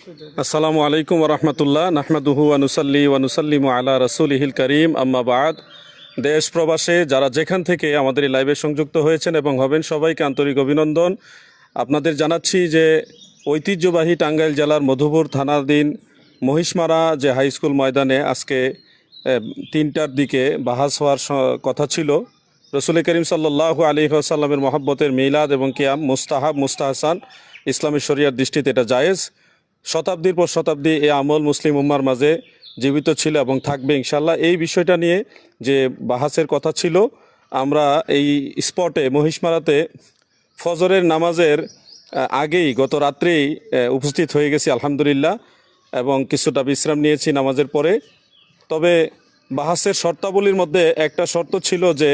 আসসালামু আলাইকুম রহমতুল্লাহ, নাহমাদুহু আনুসাল্লি ওয়ানুসাল্লিম আলা রসুলহিল করিম, আম্মা বাদ। দেশ, প্রবাসে যারা যেখান থেকে আমাদের এই লাইভে সংযুক্ত হয়েছেন এবং হবেন সবাইকে আন্তরিক অভিনন্দন। আপনাদের জানাচ্ছি যে ঐতিহ্যবাহী টাঙ্গাইল জেলার মধুপুর থানাধীন মহিষমারা যে হাই স্কুল ময়দানে আজকে তিনটার দিকে বাহাস হওয়ার কথা ছিল। রসুল করিম সাল্লাহ আলী আসাল্লামের মহাব্বতের মিলাদ এবং কিয়াম মুস্তাহাব, মুস্তাহসান ইসলামী শরিয়ার দৃষ্টিতে এটা জায়েজ। শতাব্দীর পর শতাব্দী এই আমল মুসলিম উম্মার মাঝে জীবিত ছিল এবং থাকবে ইনশাল্লাহ এই বিষয়টা নিয়ে যে বাহাসের কথা ছিল, আমরা এই স্পটে, মহিষমারাতে ফজরের নামাজের আগেই গত রাত্রেই উপস্থিত হয়ে গেছি আলহামদুলিল্লাহ এবং কিছুটা বিশ্রাম নিয়েছি নামাজের পরে। তবে বাহাসের শর্তাবলীর মধ্যে একটা শর্ত ছিল যে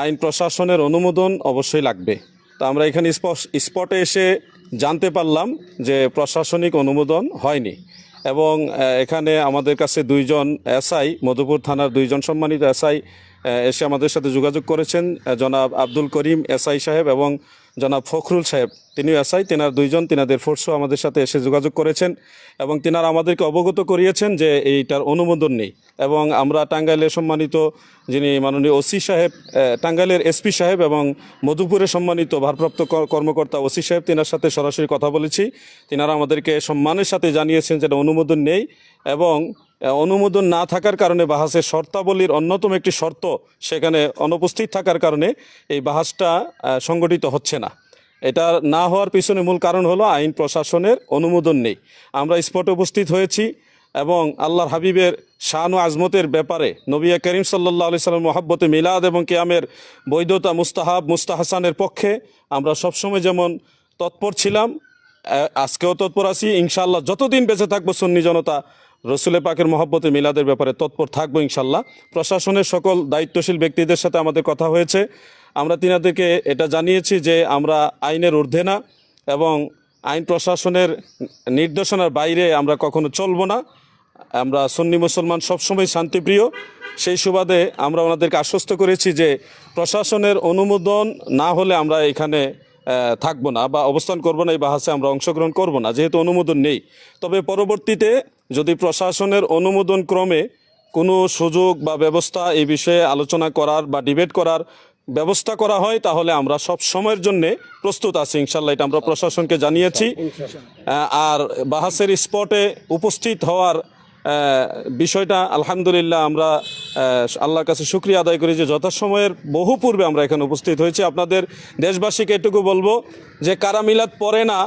আইন প্রশাসনের অনুমোদন অবশ্যই লাগবে। তা আমরা এখানে স্পটে এসে জানতে পারলাম যে প্রশাসনিক অনুমোদন হয়নি এবং এখানে আমাদের কাছে দুইজন এসআই, মধুপুর থানার দুইজন সম্মানিত এসআই এসে আমাদের সাথে যোগাযোগ করেছেন জনাব আব্দুল করিম এসআই সাহেব এবং জনাব ফখরুল সাহেব। তিনিও এসআই, তেনার দুইজন, তেনাদের ফোর্সও আমাদের সাথে এসে যোগাযোগ করেছেন এবং তিনারা আমাদেরকে অবগত করিয়েছেন যে এইটার অনুমোদন নেই এবং আমরা টাঙ্গাইলের সম্মানিত যিনি মাননীয় ওসি সাহেব টাঙ্গাইলের এসপি সাহেব এবং মধুপুরে সম্মানিত ভারপ্রাপ্ত কর্মকর্তা ওসি সাহেব, তেনার সাথে সরাসরি কথা বলেছি। তিনারা আমাদেরকে সম্মানের সাথে জানিয়েছেন যে এটা অনুমোদন নেই এবং অনুমোদন না থাকার কারণে বাহাসের শর্তাবলীর অন্যতম একটি শর্ত সেখানে অনুপস্থিত থাকার কারণে এই বাহাসটা সংগঠিত হচ্ছে না। এটা না হওয়ার পিছনে মূল কারণ হলো আইন প্রশাসনের অনুমোদন নেই। আমরা স্পটে উপস্থিত হয়েছি এবং আল্লাহর হাবিবের শান ও আজমতের ব্যাপারে নবিয়া করিম সাল্লাহ আলি সাল্লাম মহাব্বতে মিলাদ এবং কিয়ামের বৈধতা মুস্তাহাব, মুস্তাহাসানের পক্ষে আমরা সবসময় যেমন তৎপর ছিলাম আজকেও তৎপর আছি। ইনশাআল্লাহ যতদিন বেঁচে থাকব সুন্নি জনতা রসুলে পাকের মহব্বতে মিলাদের ব্যাপারে তৎপর থাকব ইনশাল্লাহ। প্রশাসনের সকল দায়িত্বশীল ব্যক্তিদের সাথে আমাদের কথা হয়েছে। আমরা তিনাদেরকে এটা জানিয়েছি যে আমরা আইনের ঊর্ধ্বে না এবং আইন প্রশাসনের নির্দেশনার বাইরে আমরা কখনো চলবো না। আমরা সুন্নি মুসলমান সবসময় শান্তিপ্রিয়। সেই সুবাদে আমরা ওনাদেরকে আশ্বস্ত করেছি যে প্রশাসনের অনুমোদন না হলে আমরা এখানে থাকব না বা অবস্থান করব না, এই বাহাসে আমরা অংশগ্রহণ করব না, যেহেতু অনুমোদন নেই। তবে পরবর্তীতে যদি প্রশাসনের অনুমোদন ক্রমে কোনো সুযোগ বা ব্যবস্থা এই বিষয়ে আলোচনা করার বা ডিবেট করার ব্যবস্থা করা হয়, তাহলে আমরা সব সময়ের জন্য প্রস্তুত আছি ইনশাল্লাহ এটা আমরা প্রশাসনকে জানিয়েছি। আর বাহাসের স্পটে উপস্থিত হওয়ার বিষয়টা আলহামদুলিল্লাহ আমরা আল্লাহর কাছে শুক্রিয়া আদায় করি যে যথাসময়ের বহু পূর্বে আমরা এখানে উপস্থিত হয়েছি। আপনাদের দেশবাসীকে এটুকু বলব যে কারামিলাত পরে না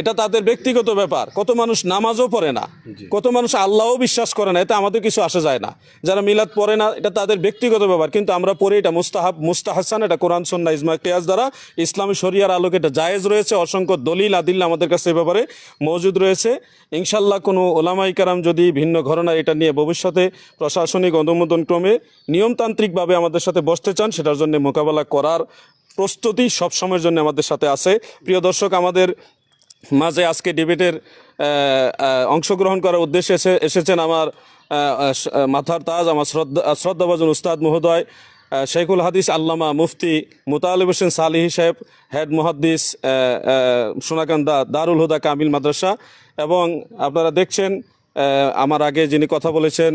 এটা তাদের ব্যক্তিগত ব্যাপার। কত মানুষ নামাজও পড়ে না। কত মানুষ আল্লাহও বিশ্বাস করে না এতে আমাদের কিছু আসে যায় না। যারা মিলাদ পড়ে না এটা তাদের ব্যক্তিগত ব্যাপার কিন্তু আমরা পড়ি এটা মুস্তাহাব মুস্তাহাসান এটা কোরআন সন্না ইজমা কেয়াস দ্বারা। ইসলামী শরিয়ার আলোকে এটা জায়েজ রয়েছে অসংখ্য দলিল আদিল আমাদের কাছে এ ব্যাপারে মজুদ রয়েছে। ইনশাল্লাহ কোনো ওলামাই কারাম যদি ভিন্ন ঘটনা এটা নিয়ে ভবিষ্যতে প্রশাসনিক অনুমোদন ক্রমে নিয়মতান্ত্রিকভাবে আমাদের সাথে বসতে চান সেটার জন্য মোকাবেলা করার প্রস্তুতি সব সময়ের জন্য আমাদের সাথে আছে। প্রিয় দর্শক আমাদের মাঝে আজকে ডিবেটের অংশগ্রহণ করার উদ্দেশ্যে এসে, এসেছেন আমার মাথার তাজ, আমার শ্রদ্ধা, শ্রদ্ধাভাজন উস্তাদ মহোদয় শেখুল হাদিস আল্লামা মুফতি মুতালিব হোসেন সালিহি সাহেব, হেড মুহাদ্দিস সোনাকান্দা দারুল হুদা কামিল মাদ্রাসা এবং আপনারা দেখছেন আমার আগে যিনি কথা বলেছেন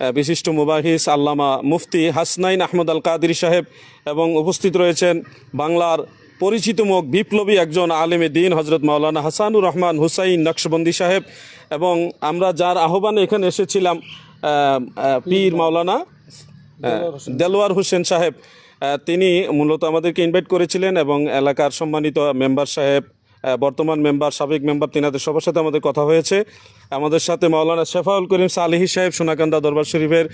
বিশিষ্ট মুবাহিস আল্লামা মুফতি হাসনাইন আহমদ আল কাদির সাহেব এবং উপস্থিত রয়েছেন বাংলার পরিচিত মুখ বিপ্লবী একজন আলেমে দিন হজরত মাওলানা হাসানুর রহমান হুসাইন নকশবন্দি সাহেব। এবং আমরা যার আহ্বানে এখানে এসেছিলাম পীর মাওলানা দেলোয়ার হোসেন সাহেব। তিনি মূলত আমাদেরকে ইনভাইট করেছিলেন এবং এলাকার সম্মানিত মেম্বার সাহেব বর্তমান মেম্বার, সাবেক মেম্বার, তিনাদের সবার সাথে আমাদের কথা হয়েছে। আমাদের সাথে মাওলানা শেফাউল করিম সালিহি সাহেব, সোনাকান্দা দরবার শরীফের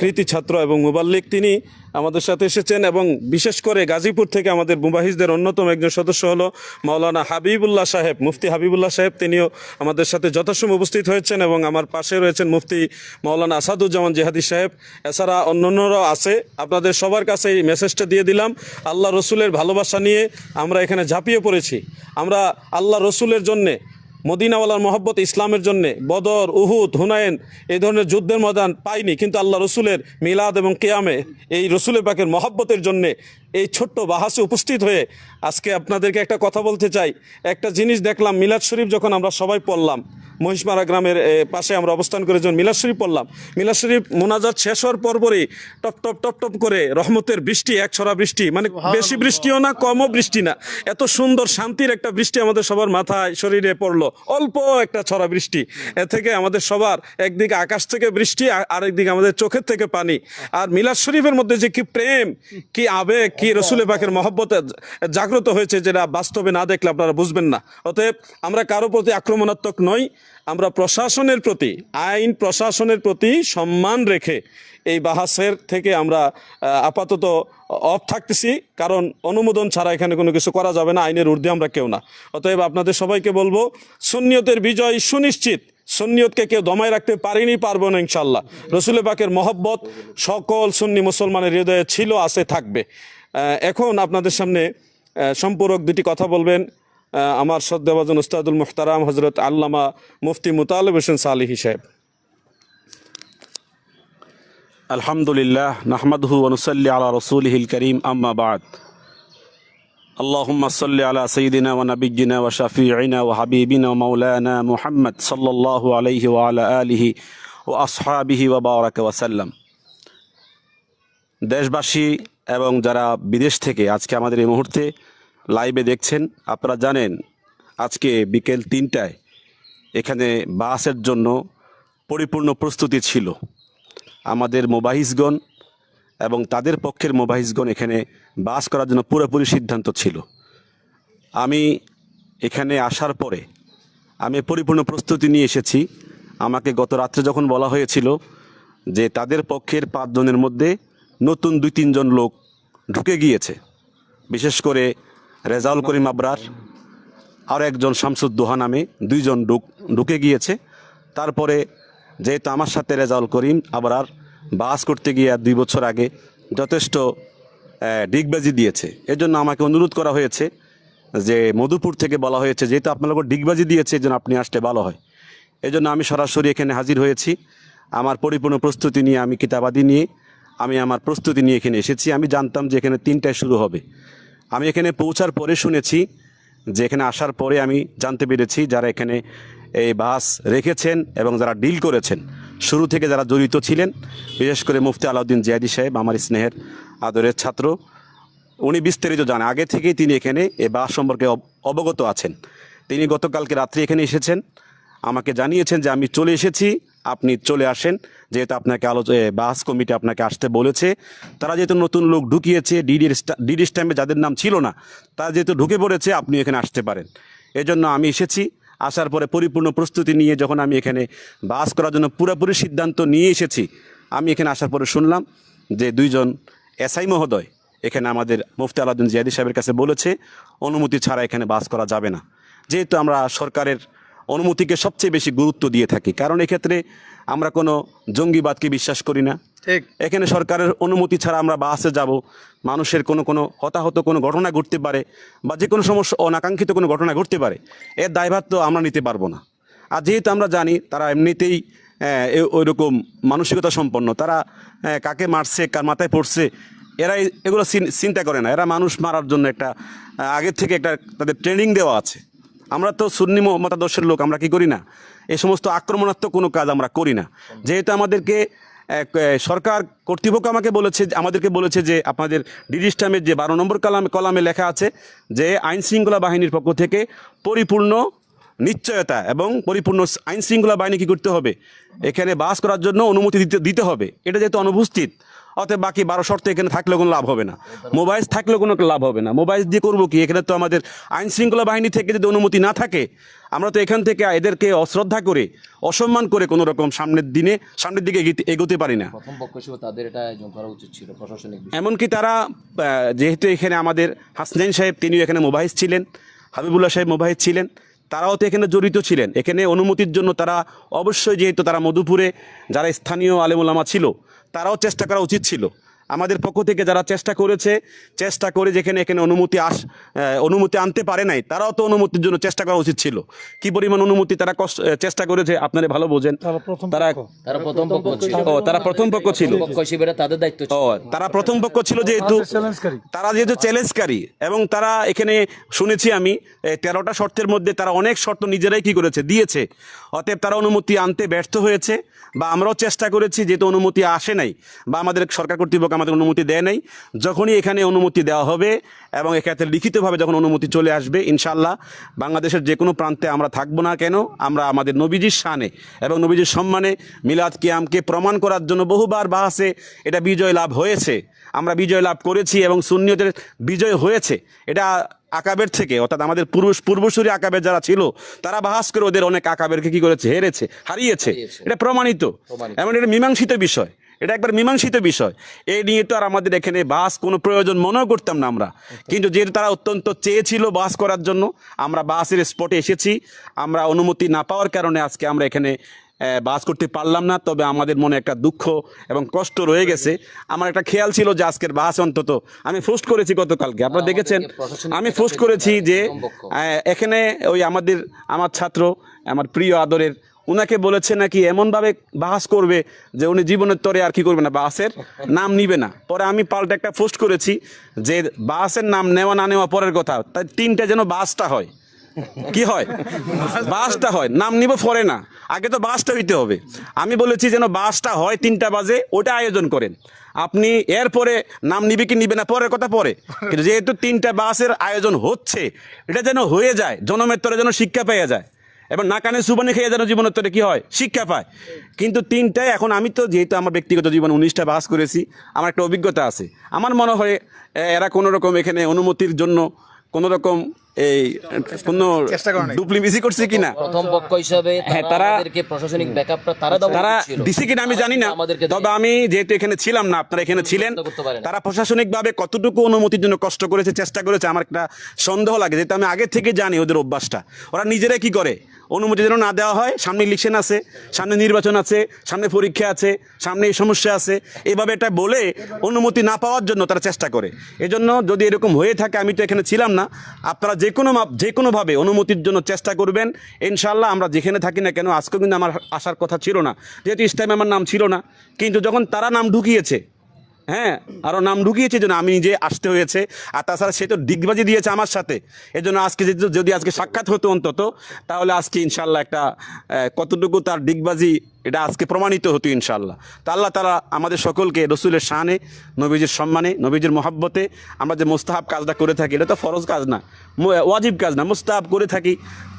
কৃতি ছাত্র এবং মুবাল্লিক। তিনি আমাদের সাথে এসেছেন এবং বিশেষ করে গাজীপুর থেকে আমাদের মুবাহিজদের অন্যতম একজন সদস্য হলো মাওলানা হাবিবুল্লাহ সাহেব, মুফতি হাবিবুল্লাহ সাহেব। তিনিও আমাদের সাথে যথাসময় উপস্থিত হয়েছেন এবং আমার পাশে রয়েছেন মুফতি মাওলানা আসাদুজ্জামান জেহাদি সাহেব। এছাড়া অন্যান্যরাও আছে। আপনাদের সবার কাছে এই মেসেজটা দিয়ে দিলাম, আল্লাহ রসুলের ভালোবাসা নিয়ে আমরা এখানে ঝাঁপিয়ে পড়েছি। আমরা আল্লাহ রসুলের জন্যে মদিনাওয়ালার মহব্বত ইসলামের জন্য বদর, উহুদ হুনায়ন এই ধরনের যুদ্ধের ময়দান পাইনি। কিন্তু আল্লাহ রসুলের মিলাদ এবং কেয়ামে এই রসুলের পাকের মহব্বতের জন্যে এই ছোট্ট বাহাসে উপস্থিত হয়ে আজকে আপনাদেরকে একটা কথা বলতে চাই। একটা জিনিস দেখলাম মিলাদ শরীফ যখন আমরা সবাই পড়লাম মহিষমারা গ্রামের পাশে আমরা অবস্থান করে যখন মিলাদ শরীফ পড়লাম মিলাদ শরীফ মোনাজাত শেষ হওয়ার পরপরই টপ টপ টপ টপ করে রহমতের বৃষ্টি এক ছড়া বৃষ্টি মানে বেশি বৃষ্টিও না কমও বৃষ্টি না। এত সুন্দর শান্তির একটা বৃষ্টি আমাদের সবার মাথায় শরীরে পড়ল। অল্প একটা ছড়া বৃষ্টি। এ থেকে আমাদের সবার একদিকে আকাশ থেকে বৃষ্টি আর- আরেকদিকে আমাদের চোখের থেকে পানি। আর মিলাদ শরীফের মধ্যে যে কি প্রেম কি আবেগ কি রসুলে পাকের মহব্বত জাগ্রত হয়েছে যেটা বাস্তবে না দেখলে আপনারা বুঝবেন না। অতএব আমরা কারও প্রতি আক্রমণাত্মক নই, আমরা প্রশাসনের প্রতি, আইন প্রশাসনের প্রতি সম্মান রেখে এই বাহাসের থেকে আমরা আপাতত অফ থাকতেছি, কারণ অনুমোদন ছাড়া এখানে কোনো কিছু করা যাবে না, আইনের ঊর্ধ্বে আমরা কেউ না। অতএব আপনাদের সবাইকে বলব, সুন্নিয়তের বিজয় সুনিশ্চিত, সুন্নিয়তকে কেউ দমায় রাখতে পারিনি, পারব না ইনশাল্লাহ রসুল পাকের মহব্বত সকল সুন্নি মুসলমানের হৃদয়ে ছিল, আছে, থাকবে। এখন আপনাদের সামনে আহ, সম্পূরক দুটি কথা বলবেন আহ, আমার শ্রদ্ধাভাজন উস্তাদুল মুখতারাম হজরত আল্লামা মুফতি মুতালিব হোসেন সালিহি সাহেব আলহামদুলিল্লাহ নাহমাদহু ওনসল্লি আলা রসুলহিল করিম আম্মা বাদ اللهم صل على سيدنا ونبينا وشفيعنا وحبيبنا ومولانا محمد صلى الله عليه وعلى آله وأصحابه وبارك وسلم দেশবাসী এবং যারা বিদেশ থেকে আজকে আমাদের এই মুহূর্তে লাইভে দেখছেন, আপনারা জানেন আজকে বিকেল তিনটায় এখানে বাসের জন্য পরিপূর্ণ প্রস্তুতি ছিল। আমাদের মোবাহিসগণ এবং তাদের পক্ষের মোবাহিসগণ এখানে বাস করার জন্য পুরোপুরি সিদ্ধান্ত ছিল। আমি এখানে আসার পরে আমি পরিপূর্ণ প্রস্তুতি নিয়ে এসেছি। আমাকে গত রাত্রে যখন বলা হয়েছিল যে তাদের পক্ষের পাঁচজনের মধ্যে নতুন দুই তিনজন লোক ঢুকে গিয়েছে। বিশেষ করে রেজাউল করিম আবরার আর একজন শামসুদ্দোহা নামে দুইজন ঢুক ঢুকে গিয়েছে। তারপরে যেহেতু আমার সাথে রেজাউল করিম আবার আর বাস করতে গিয়ে দুই বছর আগে যথেষ্ট ডিগবাজি দিয়েছে। এজন্য আমাকে অনুরোধ করা হয়েছে যে মধুপুর থেকে বলা হয়েছে, যেহেতু আপনার ডিগবাজি দিয়েছে, এজন্য আপনি আসলে ভালো হয়। এজন্য আমি সরাসরি এখানে হাজির হয়েছি। আমার পরিপূর্ণ প্রস্তুতি নিয়ে, আমি কিতাবাদি নিয়ে আমি আমার প্রস্তুতি নিয়ে এখানে এসেছি। আমি জানতাম যে এখানে তিনটায় শুরু হবে। আমি এখানে পৌঁছার পরে শুনেছি যে এখানে আসার পরে আমি জানতে পেরেছি যারা এখানে এই বাস রেখেছেন এবং যারা ডিল করেছেন। শুরু থেকে যারা জড়িত ছিলেন, বিশেষ করে মুফতি আলাউদ্দিন জিয়াদি সাহেব, আমার স্নেহের আদরের ছাত্র, উনি বিস্তারিত জানে। আগে থেকেই তিনি এখানে এই বাস সম্পর্কে অব- অবগত আছেন। তিনি গতকালকে রাত্রি এখানে এসেছেন। আমাকে জানিয়েছেন যে আমি চলে এসেছি। আপনি চলে আসেন। যেহেতু আপনাকে আলোচ বাস কমিটি আপনাকে আসতে বলেছে। তারা যেহেতু নতুন লোক ঢুকিয়েছে ডিডি ডিডি স্ট্যাম্পে যাদের নাম ছিল না, তারা যেহেতু ঢুকে পড়েছে, আপনি এখানে আসতে পারেন। এজন্য আমি এসেছি। আসার পরে পরিপূর্ণ প্রস্তুতি নিয়ে যখন আমি এখানে বাস করার জন্য পুরোপুরি সিদ্ধান্ত নিয়ে এসেছি, আমি এখানে আসার পরে শুনলাম যে দুইজন এসআই মহোদয় এখানে আমাদের মুফতি আলাউদ্দিন জিয়াদি সাহেবের কাছে বলেছে, অনুমতি ছাড়া এখানে বাস করা যাবে না। যেহেতু আমরা সরকারের অনুমতিকে সবচেয়ে বেশি গুরুত্ব দিয়ে থাকি। কারণ এক্ষেত্রে আমরা কোনো জঙ্গিবাদকে বিশ্বাস করি না। ঠিক। এখানে সরকারের অনুমতি ছাড়া আমরা বাসে যাব মানুষের কোনো কোনো হতাহত কোনো ঘটনা ঘটতে পারে বা যে কোনো সমস্যা অনাকাঙ্ক্ষিত কোনো ঘটনা ঘটতে পারে এর দায়ভার তো আমরা নিতে পারব না। আর যেহেতু আমরা জানি তারা এমনিতেই ওই রকম মানসিকতা সম্পন্ন তারা কাকে মারছে কার মাথায় পড়ছে এরা এগুলো চিন্তা করে না। এরা মানুষ মারার জন্য একটা আগের থেকে একটা তাদের ট্রেনিং দেওয়া আছে। আমরা তো সুন্নি মতাদর্শের লোক, আমরা কি করি না? এই সমস্ত আক্রমণাত্মক কোনো কাজ আমরা করি না। যেহেতু আমাদেরকে সরকার কর্তৃপক্ষ আমাকে বলেছে, আমাদেরকে বলেছে যে আপনাদের ডিজিস্টামের যে বারো নম্বর কলামে কলামে লেখা আছে যে আইন শৃঙ্খলা বাহিনীর পক্ষ থেকে পরিপূর্ণ নিশ্চয়তা এবং পরিপূর্ণ আইন শৃঙ্খলা বাহিনী কী করতে হবে? এখানে বাস করার জন্য অনুমতি দিতে দিতে হবে। এটা যেহেতু অনুপস্থিত অতএব বাকি বারো শর্ত এখানে থাকলে কোনো লাভ হবে না। মোবাইল থাকলে কোনো লাভ হবে না। মোবাইল দিয়ে করব কি? এখানে তো আমাদের আইন শৃঙ্খলা বাহিনী থেকে যদি অনুমতি না থাকে আমরা তো এখান থেকে এদেরকে অশ্রদ্ধা করে অসম্মান করে কোনো রকম সামনের দিনে সামনের দিকে এগোতে পারি না। প্রথম পক্ষ হিসেবে তাদের এটা করা উচিত ছিল প্রশাসনিক এমনকি তারা যেহেতু এখানে আমাদের হাসনাইন সাহেব তিনিও এখানে মোবাইস ছিলেন হাবিবুল্লাহ সাহেব মোবাইস ছিলেন তারাও তো এখানে জড়িত ছিলেন। এখানে অনুমতির জন্য তারা অবশ্যই যেহেতু তারা মধুপুরে যারা স্থানীয় আলেমুলামা ছিল তারাও চেষ্টা করা উচিত ছিল। আমাদের পক্ষ থেকে যারা চেষ্টা করেছে চেষ্টা করে যেখানে এখানে অনুমতি আস অনুমতি আনতে পারে নাই তারাও তো অনুমতির জন্য চেষ্টা করা উচিত ছিল। কি পরিমাণ অনুমতি তারা কষ্ট চেষ্টা করেছে আপনারা ভালো বোঝেন। তারা তারা প্রথম পক্ষ ছিল। ও তারা প্রথম পক্ষ ছিল। পক্ষ তাদের দায়িত্ব ও তারা প্রথম পক্ষ ছিল যেহেতু তারা যেহেতু চ্যালেঞ্জকারী এবং তারা এখানে শুনেছি আমি তেরোটা শর্তের মধ্যে তারা অনেক শর্ত নিজেরাই কি করেছে দিয়েছে। অতএব তারা অনুমতি আনতে ব্যর্থ হয়েছে বা আমরাও চেষ্টা করেছি, যেহেতু অনুমতি আসে নাই বা আমাদের সরকার কর্তৃপক্ষ আমাদের অনুমতি দেয় নাই, যখনই এখানে অনুমতি দেওয়া হবে এবং এক্ষেত্রে লিখিতভাবে যখন অনুমতি চলে আসবে ইনশাল্লাহ বাংলাদেশের যে কোনো প্রান্তে আমরা থাকব না কেন, আমরা আমাদের নবীজির শানে এবং নবীজির সম্মানে মিলাদ কিয়ামকে প্রমাণ করার জন্য বহুবার বাহাসে এটা বিজয় লাভ হয়েছে, আমরা বিজয় লাভ করেছি এবং সুন্নিয়তের বিজয় হয়েছে, এটা আকাবের থেকে অর্থাৎ আমাদের পূর্ব পূর্বসূরি আকাবের যারা ছিল তারা বাহাস করে ওদের অনেক আকাবেরকে কি করেছে? হেরেছে হারিয়েছে। এটা প্রমাণিত। এবং এটা মীমাংসিত বিষয়। এটা একবার মীমাংসিত বিষয়। এই নিয়ে তো আর আমাদের এখানে বাস কোনো প্রয়োজন মনেও করতাম না আমরা। কিন্তু যেহেতু তারা অত্যন্ত চেয়েছিল বাস করার জন্য আমরা বাসের স্পটে এসেছি। আমরা অনুমতি না পাওয়ার কারণে আজকে আমরা এখানে বাস করতে পারলাম না তবে আমাদের মনে একটা দুঃখ এবং কষ্ট রয়ে গেছে। আমার একটা খেয়াল ছিল যে আজকের বাস অন্তত আমি ফোস্ট করেছি গতকালকে। আপনারা দেখেছেন আমি ফোস্ট করেছি যে এখানে ওই আমাদের আমার ছাত্র আমার প্রিয় আদরের ওনাকে বলেছে নাকি এমনভাবে বাহাস করবে যে উনি জীবনের তরে আর কি করবে না বাসের নাম নিবে না। পরে আমি পাল্টা একটা পোস্ট করেছি যে বাসের নাম নেওয়া না নেওয়া পরের কথা তাই তিনটা যেন বাসটা হয়। কি হয়? বাসটা হয় নাম নিব পরে না। আগে তো বাসটা হইতে হবে। আমি বলেছি যেন বাসটা হয় তিনটা বাজে, ওটা আয়োজন করেন। আপনি এরপরে নাম নিবে কি নিবে না, পরের কথা পরে। কিন্তু যেহেতু তিনটা বাসের আয়োজন হচ্ছে, এটা যেন হয়ে যায়, জনমের তরে যেন শিক্ষা পেয়ে যায়। এবং না কানে সুবানি খেয়ে যেন জীবনের তরে কি হয়, শিক্ষা পায়। কিন্তু তিনটায় এখন আমি তো যেহেতু আমার ব্যক্তিগত জীবন উনিশটা বাস করেছি, আমার একটা অভিজ্ঞতা আছে। আমার মনে হয় এরা কোনো রকম এখানে অনুমতির জন্য কোনো রকম এই কোনো ডুপ্লিমিসি করছে কিনা? প্রথম পক্ষ হিসাবে হ্যাঁ, তারা প্রশাসনিক ব্যাকআপটা তারা তারা দিছে কিনা আমি জানি না। আমাদেরকে তবে আমি যেহেতু এখানে ছিলাম না আপনারা এখানে ছিলেন তারা প্রশাসনিক ভাবে কতটুকু অনুমতির জন্য কষ্ট করেছে চেষ্টা করেছে আমার একটা সন্দেহ লাগে যেহেতু আমি আগে থেকে জানি ওদের অভ্যাসটা। ওরা নিজেরাই কি করে? অনুমতি যেন না দেওয়া হয়। সামনে ইলেকশন আছে, সামনে নির্বাচন আছে, সামনে পরীক্ষা আছে, সামনে এই সমস্যা আছে। এইভাবে এটা বলে অনুমতি না পাওয়ার জন্য তারা চেষ্টা করে। এজন্য যদি এরকম হয়ে থাকে, আমি তো এখানে ছিলাম না, আপনারা যে কোনো যে কোনোভাবে অনুমতির জন্য চেষ্টা করবেন। ইনশাল্লাহ আমরা যেখানে থাকি না কেন, আজকেও কিন্তু আমার আসার কথা ছিল না। যেহেতু ইসলামে আমার নাম ছিল না, কিন্তু যখন তারা নাম ঢুকিয়েছে হ্যাঁ আরও নাম ঢুকিয়েছে জন্য আমি নিজে আসতে হয়েছে। আর তাছাড়া সে তো ডিগবাজি দিয়েছে আমার সাথে। এজন্য আজকে যদি- আজকে সাক্ষাৎ হতো অন্তত, তাহলে আজকে ইনশাল্লাহ একটা কতটুকু তার ডিগবাজি এটা আজকে প্রমাণিত হতো ইনশাল্লাহ তা আল্লাহ তারা আমাদের সকলকে রসুলের শানে, নবীজির সম্মানে, নবীজির মহাব্বতে আমরা যে মোস্তাহাব কাজটা করে থাকি, এটা তো ফরজ কাজ না ওয়াজিব কাজ না, মোস্তাহাব করে থাকি।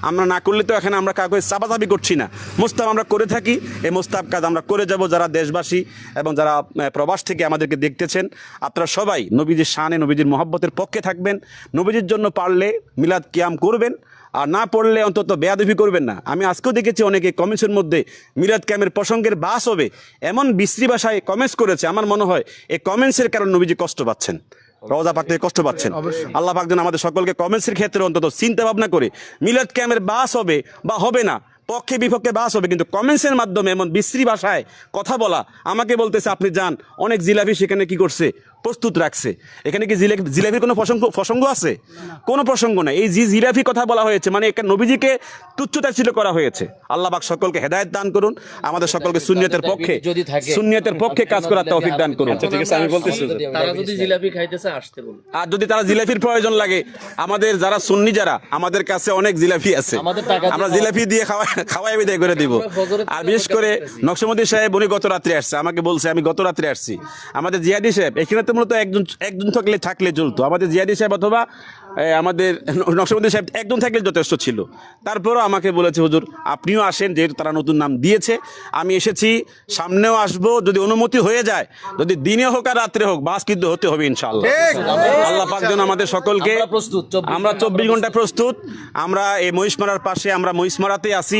আমরা না করলে তো এখানে আমরা কাউকে চাপাচাপি করছি না। মোস্তাহাব আমরা করে থাকি, এই মোস্তাহাব কাজ আমরা করে যাব যারা দেশবাসী এবং যারা প্রবাস থেকে আমাদেরকে দেখতেছেন। আপনারা সবাই নবীজির শানে, নবীজির মহাব্বতের পক্ষে থাকবেন। নবীজির জন্য পারলে মিলাদ কিয়াম করবেন। আর না পড়লে অন্তত বেয়াদবি করবেন না। আমি আজকেও দেখেছি অনেকে কমেন্টসের মধ্যে মিলাদ ক্যামের প্রসঙ্গের বাস হবে। এমন বিশ্রী ভাষায় কমেন্টস করেছে আমার মনে হয় এই কমেন্টসের কারণে নবীজি কষ্ট পাচ্ছেন। রওজা পাক থেকে কষ্ট পাচ্ছেন। আল্লাহ পাক যেন আমাদের সকলকে কমেন্টসের ক্ষেত্রে অন্তত চিন্তা ভাবনা করে মিলাদ ক্যামের বাস হবে বা হবে না। পক্ষে বিপক্ষে বাস হবে কিন্তু কমেন্টসের মাধ্যমে এমন বিশ্রী ভাষায় কথা বলা আমাকে বলতেছে আপনি যান। অনেক জিলাপি সেখানে কি করছে? প্রস্তুত রাখছে। এখানে কি জিলাপি জিলাপির কোনো প্রসঙ্গ প্রসঙ্গ আছে? কোনো প্রসঙ্গ নাই। এই জি জিলাপি কথা বলা হয়েছে মানে একটা নবীজিকে তুচ্ছতাচ্ছিল্য করা হয়েছে। আল্লাহ পাক সকলকে হেদায়েত দান করুন আমাদের সকলকে শূন্যতের পক্ষে যদি থাকে শূন্যতের পক্ষে কাজ করার তৌফিক দান করুন। আচ্ছা ঠিক আছে আমি বলতেছি। তারা যদি জিলাপি খাইতেছে আসতে বলুন। আর যদি তারা জিলাপির প্রয়োজন লাগে আমাদের যারা সুন্নি যারা আমাদের কাছে অনেক জিলাপি আছে। আমরা জিলাপি দিয়ে খাওয়া খাওয়াই বিদায় করে দিব। আর বিশেষ করে নকশমুদ্দি সাহেব উনি গত রাত্রে আসছে। আমাকে বলছে আমি গত রাত্রে আসছি। আমাদের জিয়াদি সাহেব এখানে তো মূলত একজন একজন থাকলে থাকলে চলতো আমাদের জিয়াদি সাহেব অথবা আমাদের নকশমুদ্দি সাহেব একজন থাকলে যথেষ্ট ছিল। তারপরও আমাকে বলেছে হুজুর আপনিও আসেন যেহেতু তারা নতুন নাম দিয়েছে। আমি এসেছি সামনেও আসব যদি অনুমতি হয়ে যায় যদি দিনে হোক আর রাত্রে হোক বাস কিন্তু হতে হবে ইনশাআল্লাহ। আল্লাহ পাক যেন আমাদের সকলকে আমরা চব্বিশ ঘণ্টা প্রস্তুত। আমরা এই মহিষমারার পাশে আমরা মহিষমারাতে আছি।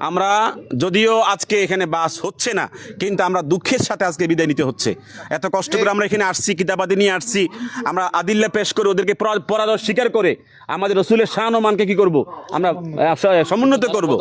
আমরা যদিও আজকে এখানে বাস হচ্ছে না কিন্তু আমরা দুঃখের সাথে আজকে বিদায় নিতে হচ্ছে। এত কষ্ট করে আমরা এখানে আসছি কিতাবাদি নিয়ে আসছি। আমরা আদিল্লা পেশ করে ওদেরকে পরা- পরাজয় স্বীকার করে আমাদের রসুলের ও মানকে কি করব? আমরা সমুন্নত করব।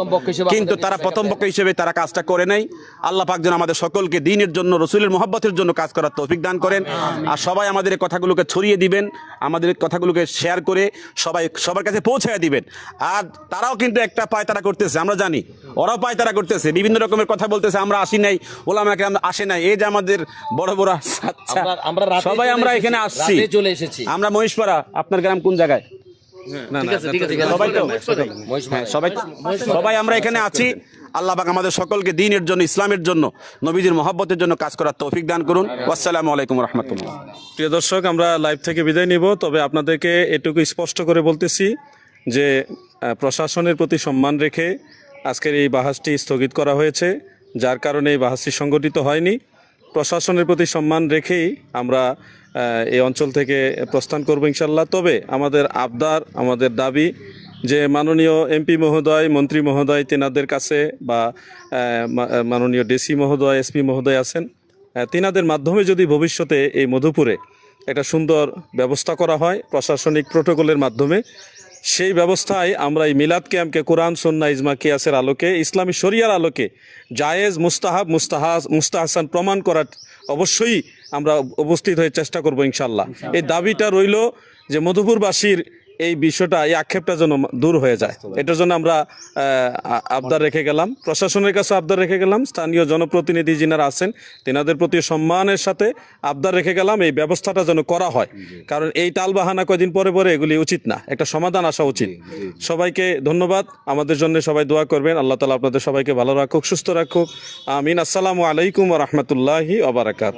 কিন্তু তারা প্রথম পক্ষ হিসেবে তারা কাজটা করে নাই। আল্লাহ পাক যেন আমাদের সকলকে দিনের জন্য রসুলের মহব্বতের জন্য কাজ করার তৌফিক দান করেন। আর সবাই আমাদের এই কথাগুলোকে ছড়িয়ে দিবেন আমাদের কথাগুলোকে শেয়ার করে সবাই সবার কাছে পৌঁছায় দিবেন। আর তারাও কিন্তু একটা পায় তারা করতেছে আমরা জানি। ওরাও পায়তারা করতেছে বিভিন্ন রকমের কথা বলতেছে আমরা আসি নাই ওলামাকে আমরা আসে নাই এই যে আমাদের বড় বড় আচ্ছা আমরা- আমরা সবাই আমরা এখানে আসছি। চলে এসেছি। আমরা মহিষপাড়া আপনার গ্রাম কোন জায়গায়? না ঠিক না আছে ঠিক আছে সবাই তো মহিষ সবাই সবাই আমরা এখানে আছি। আল্লাহ পাক আমাদের সকলকে দিনের জন্য ইসলামের জন্য নবীজির মহব্বতের জন্য কাজ করার তৌফিক দান করুন। আসসালামু আলাইকুম রহমতুল্লাহ। প্রিয় দর্শক আমরা লাইভ থেকে বিদায় নিব তবে আপনাদেরকে এটুকু স্পষ্ট করে বলতেছি যে প্রশাসনের প্রতি সম্মান রেখে আজকের এই বাহাসটি স্থগিত করা হয়েছে, যার কারণে এই বাহাসটি সংগঠিত হয়নি। প্রশাসনের প্রতি সম্মান রেখেই আমরা এই অঞ্চল থেকে প্রস্থান করব ইনশাল্লাহ তবে আমাদের আবদার, আমাদের দাবি যে মাননীয় এমপি মহোদয়, মন্ত্রী মহোদয় তেনাদের কাছে বা মাননীয় ডিসি মহোদয়, এসপি মহোদয় আছেন তিনাদের মাধ্যমে যদি ভবিষ্যতে এই মধুপুরে একটা সুন্দর ব্যবস্থা করা হয় প্রশাসনিক প্রোটোকলের মাধ্যমে সেই ব্যবস্থায় আমরা এই মিলাদ ক্যাম্পকে কোরআন সন্না ইজমা, কিয়াসের আলোকে, ইসলামী শরিয়ার আলোকে জায়েজ, মুস্তাহাব মুস্তাহাস মুস্তাহাসান প্রমাণ করার অবশ্যই আমরা উপস্থিত হয়ে চেষ্টা করব ইনশাল্লাহ এই দাবিটা রইল যে মধুপুরবাসীর এই বিষয়টা এই আক্ষেপটা যেন দূর হয়ে যায়। এটার জন্য আমরা আবদার রেখে গেলাম। প্রশাসনের কাছে আবদার রেখে গেলাম। স্থানীয় জনপ্রতিনিধি যিনারা আছেন তেনাদের প্রতি সম্মানের সাথে আবদার রেখে গেলাম। এই ব্যবস্থাটা যেন করা হয়। কারণ এই টালবাহানা কয়দিন পরে পরে এগুলি উচিত না। একটা সমাধান আসা উচিত। সবাইকে ধন্যবাদ। আমাদের জন্য সবাই দোয়া করবেন। আল্লাহ তালা আপনাদের সবাইকে ভালো রাখুক সুস্থ রাখুক। আমিন। আসসালামু আলাইকুম রহমতুল্লাহি আবরাকাত